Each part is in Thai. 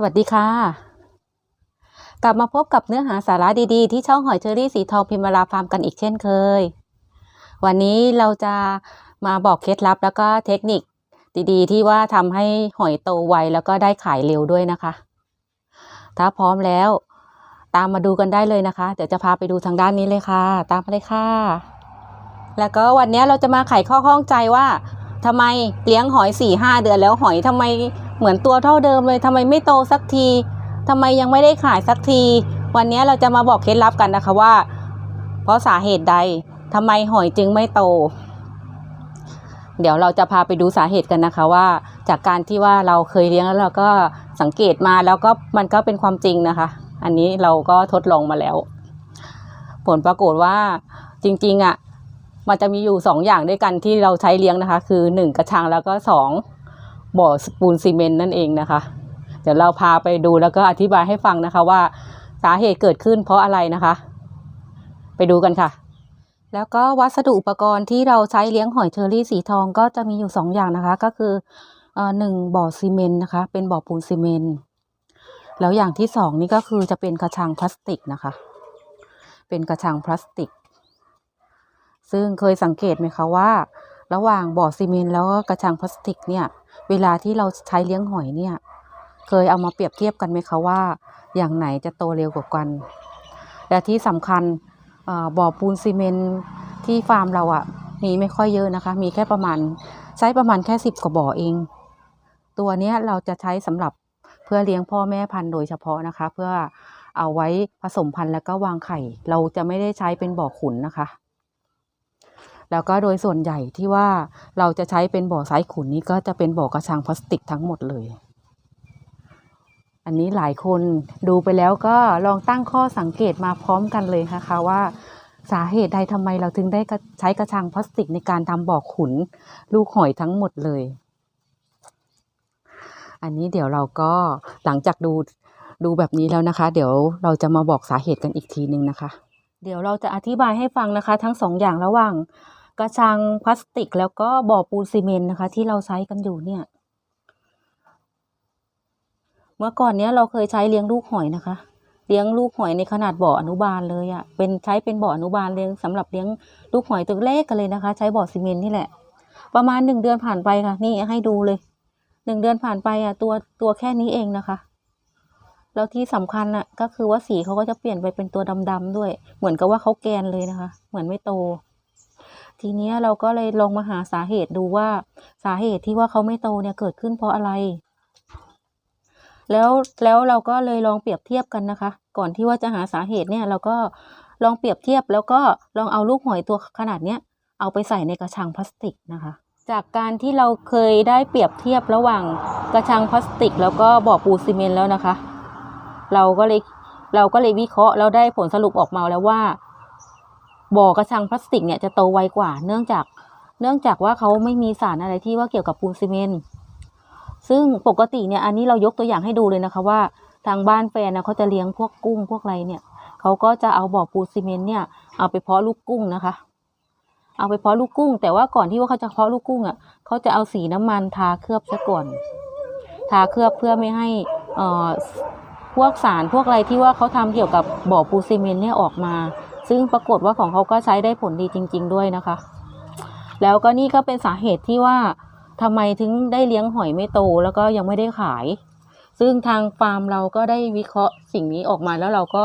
สวัสดีค่ะ กลับมาพบกับเนื้อหาสาระดีๆ ที่ช่องหอยเชอรี่สีทองพิมราฟาร์มกันอีกเช่นเคย วันนี้เราจะมาบอกเคล็ดลับแล้วก็เทคนิคดีๆ ที่ว่าทำให้หอยโตไวแล้วก็ได้ขายเร็วด้วยนะคะ ถ้าพร้อมแล้วตามมาดูกันได้เลยนะคะ เดี๋ยวจะพาไปดูทางด้านนี้เลยค่ะ ตามมาเลยค่ะ แล้วก็วันนี้เราจะมาไขข้อข้องใจว่าทำไมเลี้ยงหอยสี่ห้าเดือนแล้วหอยทำไม เหมือนตัวเท่าเดิมเลยทำไมไม่โตสักทีทำไมยังไม่ได้ขายสักที วันนี้เราจะมาบอกเคล็ดลับกันนะคะว่า เพราะสาเหตุใดทำไมหอยจึงไม่โต เดี๋ยวเราจะพาไปดูสาเหตุกันนะคะว่า จากการที่ว่าเราเคยเลี้ยงแล้วเราก็สังเกตมาแล้วก็มันก็เป็นความจริงนะคะ อันนี้เราก็ทดลองมาแล้ว ผลปรากฏว่าจริงๆอะมันจะมีอยู่สองอย่างด้วยกันที่เราใช้เลี้ยงนะคะ คือหนึ่งกระชังแล้วก็สอง บ่อปูนซีเมนต์นั่นเองนะคะ เดี๋ยวเราพาไปดูแล้วก็อธิบายให้ฟังนะคะว่าสาเหตุเกิดขึ้นเพราะอะไรนะคะ ไปดูกันค่ะ แล้วก็วัสดุอุปกรณ์ที่เราใช้เลี้ยงหอยเชอรี่สีทองก็จะมีอยู่สองอย่างนะคะ ก็คือเอ่อหนึ่งบ่อซีเมนต์นะคะ เป็นบ่อปูนซีเมนต์แล้วอย่างที่สองนี่ก็คือจะเป็นกระชังพลาสติกนะคะ เป็นกระชังพลาสติก ซึ่งเคยสังเกตไหมคะว่า ระหว่างบ่อซีเมนต์แล้วก็กระชังพลาสติกเนี่ย เวลาที่เราใช้เลี้ยงหอยเนี่ย เคยเอามาเปรียบเทียบกันไหมคะว่า อย่างไหนจะโตเร็วกว่ากัน และที่สำคัญบ่อปูนซีเมนที่ฟาร์มเราอะ่ะมีไม่ค่อยเยอะนะคะ มีแค่ประมาณใช้ประมาณแค่สิบกว่าบ่อเอง ตัวเนี้ยเราจะใช้สำหรับเพื่อเลี้ยงพ่อแม่พันธุ์โดยเฉพาะนะคะ เพื่อเอาไว้ผสมพันธุ์แล้วก็วางไข่ เราจะไม่ได้ใช้เป็นบ่อขุนนะคะ แล้วก็โดยส่วนใหญ่ที่ว่าเราจะใช้เป็นบ่อไซส์ขุนนี้ก็จะเป็นบ่อกระชังพลาสติกทั้งหมดเลย อันนี้หลายคนดูไปแล้วก็ลองตั้งข้อสังเกตมาพร้อมกันเลยนะคะว่าสาเหตุใดทำไมเราถึงได้ใช้กระชังพลาสติกในการทำบ่อขุนลูกหอยทั้งหมดเลย อันนี้เดี๋ยวเราก็หลังจากดูดูแบบนี้แล้วนะคะ เดี๋ยวเราจะมาบอกสาเหตุกันอีกทีนึงนะคะ เดี๋ยวเราจะอธิบายให้ฟังนะคะ ทั้งสองอย่างระหว่าง กระชังพลาสติกแล้วก็บ่อปูนซีเมนต์นะคะ ที่เราใช้กันอยู่เนี่ย เมื่อก่อนเนี้ยเราเคยใช้เลี้ยงลูกหอยนะคะ เลี้ยงลูกหอยในขนาดบ่ออนุบาลเลยอะ่ะเป็นใช้เป็นบ่ออนุบาลเลี้ยงสำหรับเลี้ยงลูกหอยตัวเล็กกันเลยนะคะ ใช้บ่อซีเมนต์นี่แหละ ประมาณหนึ่งเดือนผ่านไปค่ะ นี่ให้ดูเลยหนึ่งเดือนผ่านไปอะตัวตัวแค่นี้เองนะคะแล้วที่สำคัญอะก็คือว่าสีเขาก็จะเปลี่ยนไปเป็นตัวดำๆด้วย เหมือนกับว่าเขาแกนเลยนะคะ เหมือนไม่โต ทีนี้เราก็เลยลองมาหาสาเหตุดูว่าสาเหตุที่ว่าเขาไม่โตเนี่ยเกิดขึ้นเพราะอะไร แล้วแล้วเราก็เลยลองเปรียบเทียบกันนะคะ ก่อนที่ว่าจะหาสาเหตุเนี่ยเราก็ลองเปรียบเทียบแล้วก็ลองเอาลูกหอยตัวขนาดเนี้ยเอาไปใส่ในกระชังพลาสติกนะคะ จากการที่เราเคยได้เปรียบเทียบระหว่างกระชังพลาสติก แล้วก็บ่อปูซีเมนต์แล้วนะคะ เราก็เลยเราก็เลยวิเคราะห์แล้วได้ผลสรุปออกมาแล้วว่า บ่อกระชังพลาสติกเนี่ยจะโตไวกว่า เนื่องจากเนื่องจากว่าเขาไม่มีสารอะไรที่ว่าเกี่ยวกับปูนซีเมนต์ซึ่งปกติเนี่ยอันนี้เรายกตัวอย่างให้ดูเลยนะคะว่าทางบ้านแฟนนะเขาจะเลี้ยงพวกกุ้งพวกอะไรเนี่ยเขาก็จะเอาบ่อปูนซีเมนต์เนี่ยเอาไปเพาะลูกกุ้งนะคะ เอาไปเพาะลูกกุ้ง แต่ว่าก่อนที่ว่าเขาจะเพาะลูกกุ้งอะเขาจะเอาสีน้ำมันทาเคลือบซะก่อน ทาเคลือบเพื่อไม่ให้อ่อพวกสารพวกอะไรที่ว่าเขาทำเกี่ยวกับบ่อปูนซีเมนต์เนี่ยออกมา ซึ่งปรากฏว่าของเขาก็ใช้ได้ผลดีจริง ๆ ด้วยนะคะ แล้วก็นี่ก็เป็นสาเหตุที่ว่าทำไมถึงได้เลี้ยงหอยไม่โตแล้วก็ยังไม่ได้ขาย ซึ่งทางฟาร์มเราก็ได้วิเคราะห์สิ่งนี้ออกมาแล้วเราก็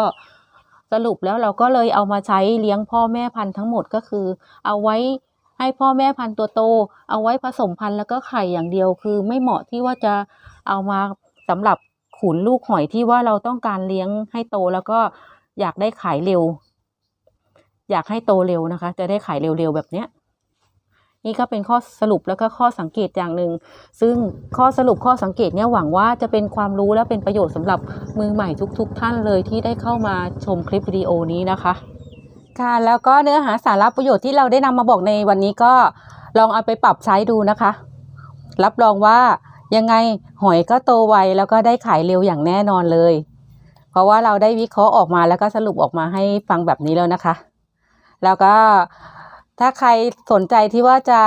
สรุปแล้วเราก็เลยเอามาใช้เลี้ยงพ่อแม่พันธุ์ทั้งหมดก็คือ เอาไว้ให้พ่อแม่พันธุ์ตัวโต เอาไว้ผสมพันธุ์แล้วก็ไข่อย่างเดียวคือไม่เหมาะที่ว่าจะเอามาสำหรับขุนลูกหอยที่ว่าเราต้องการเลี้ยงให้โตแล้วก็อยากได้ขายเร็ว อยากให้โตเร็วนะคะ จะได้ขายเร็วๆแบบเนี้ยนี่ก็เป็นข้อสรุปแล้วก็ข้อสังเกตอย่างหนึ่ง ซึ่งข้อสรุปข้อสังเกตเนี่ยหวังว่าจะเป็นความรู้และเป็นประโยชน์สำหรับมือใหม่ทุก ๆ ท่านเลยที่ได้เข้ามาชมคลิปวิดีโอนี้นะคะ ค่ะ แล้วก็เนื้อหาสาระประโยชน์ที่เราได้นำมาบอกในวันนี้ก็ลองเอาไปปรับใช้ดูนะคะ รับรองว่ายังไงหอยก็โตไวแล้วก็ได้ขายเร็วอย่างแน่นอนเลย เพราะว่าเราได้วิเคราะห์ออกมาแล้วก็สรุปออกมาให้ฟังแบบนี้แล้วนะคะ แล้วก็ถ้าใครสนใจที่ว่าจะ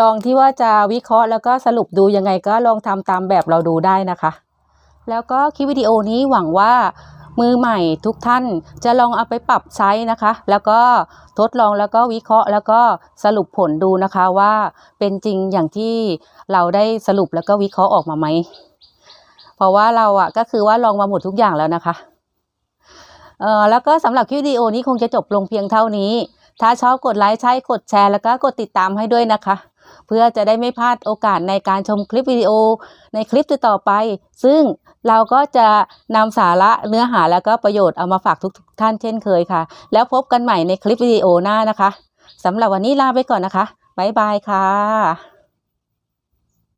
ลองที่ว่าจะวิเคราะห์ แล้วก็สรุปดูยังไงก็ลองทำตามแบบเราดูได้นะคะ แล้วก็คลิปวิดีโอนี้หวังว่ามือใหม่ทุกท่านจะลองเอาไปปรับใช้นะคะ แล้วก็ทดลองแล้วก็วิเคราะห์ แล้วก็สรุปผลดูนะคะว่าเป็นจริงอย่างที่เราได้สรุปแล้วก็วิเคราะห์ออกมาไหมเพราะว่าเราอะก็คือว่าลองมาหมดทุกอย่างแล้วนะคะ เอ่อแล้วก็สำหรับคลิปวิดีโอนี้คงจะจบลงเพียงเท่านี้ ถ้าชอบกดไลค์ใช่กดแชร์แล้วก็กดติดตามให้ด้วยนะคะ เพื่อจะได้ไม่พลาดโอกาสในการชมคลิปวิดีโอในคลิปต่อไป ซึ่งเราก็จะนำสาระเนื้อหาแล้วก็ประโยชน์เอามาฝากทุกๆท่านเช่นเคยค่ะ แล้วพบกันใหม่ในคลิปวิดีโอหน้านะคะสำหรับวันนี้ลาไปก่อนนะคะบ๊ายบายค่ะ